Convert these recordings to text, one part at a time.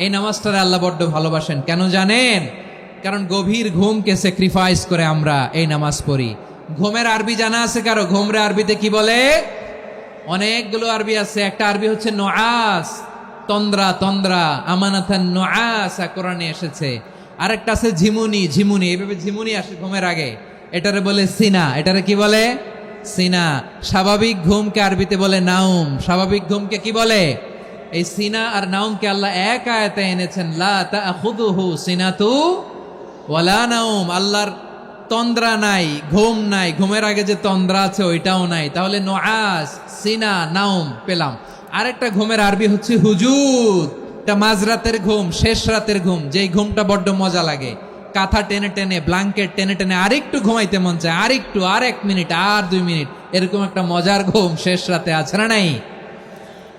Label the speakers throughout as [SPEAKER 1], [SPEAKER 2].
[SPEAKER 1] এই নামাজটারে আল্লাহ বড্ড ভালোবাসেন। কেন জানেন? কারণ গভীর ঘুমকে স্যাক্রিফাইস করে আমরা এই নামাজ পড়ি। ঘুমের আরবি জানা আছে কারও? ঘুমরে আরবিতে কি বলে? অনেকগুলো আরবি আছে। একটা আরবি হচ্ছে নোয়াস। তন্দ্রা তন্দ্রা আমানাথান নোয়াস কোরআনে এসেছে। আরেকটা আছে ঝিমুনি ঝিমুনি। এভাবে ঝিমুনি আসে ঘুমের আগে। এটারে বলে সিনা। এটারে কি বলে? সিনা। স্বাভাবিক ঘুমকে আরবিতে বলে নাউম স্বাভাবিক ঘুমকে কি বলে? এই সিনা আর নাউমকে আল্লাহ এক আয়াতে এনেছেন, লা সিনাতু ওয়ালা নাউম। আল্লাহর তন্দ্রা নাই, ঘুম নাই। ঘুমের আগে যে তন্দ্রা আছে ওইটাও নাই। তাহলে নোয়াস সিনা, নাউম পেলাম। আরেকটা ঘুমের আরবি হচ্ছে হুজুদ। এটা মাঝরাতের ঘুম, শেষ রাতের ঘুম। যেই ঘুমটা বড্ড মজা লাগে। কাঁথা টেনে টেনে ব্ল্যাঙ্কেট টেনে টেনে আরেকটু ঘুমাইতে মন চায়। আরেকটু আর এক মিনিট, আর দুই মিনিট। এরকম একটা মজার ঘুম শেষ রাতে আছে না নাই?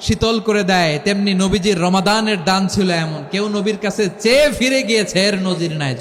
[SPEAKER 1] শীতল করে দেয়, তেমনি নবীজির রমাদানের দান ছিল এমন। কেউ নবীর কাছে চেয়ে ফিরে গিয়েছে, এর নজির নাই।